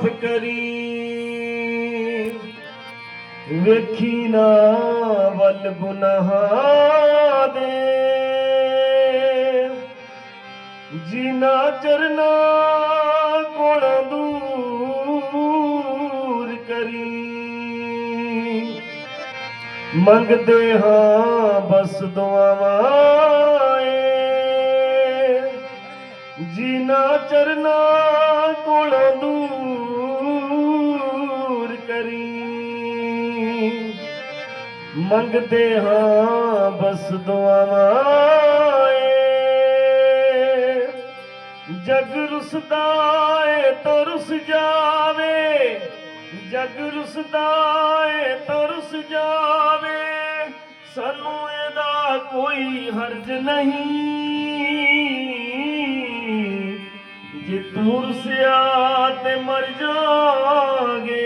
ਮਾਫ ਕਰੀ। ਵੇਖੀ ਨਾ ਵੱਲ ਗੁਨਾਹਾਂ ਦੇ। ਜਿਨਾ ਚਰਨਾ ਕੋਲ ਦੂਰ ਕਰੀ। ਮੰਗਦੇ ਹਾਂ ਬਸ ਦੁਆਵਾਂ ਜਿਨਾ ਚਰਨਾ ਕੋਲ ਦੂਰ ਮੰਗਦੇ ਹਾਂ ਬਸ ਦੁਆਵਾਂ ਏ ਜਗ ਰੁਸਦਾ ਏ ਤੋ ਰੁਸ ਜਾਵੇ। ਜਗ ਰੁਸਦਾ ਏ ਤੋ ਰੁਸ ਜਾਵੇ। ਸਾਨੂੰ ਇਹਦਾ ਕੋਈ ਹਰਜ ਨਹੀਂ। ਜੇ ਤੂੰ ਰੁਸਿਆ ਤੇ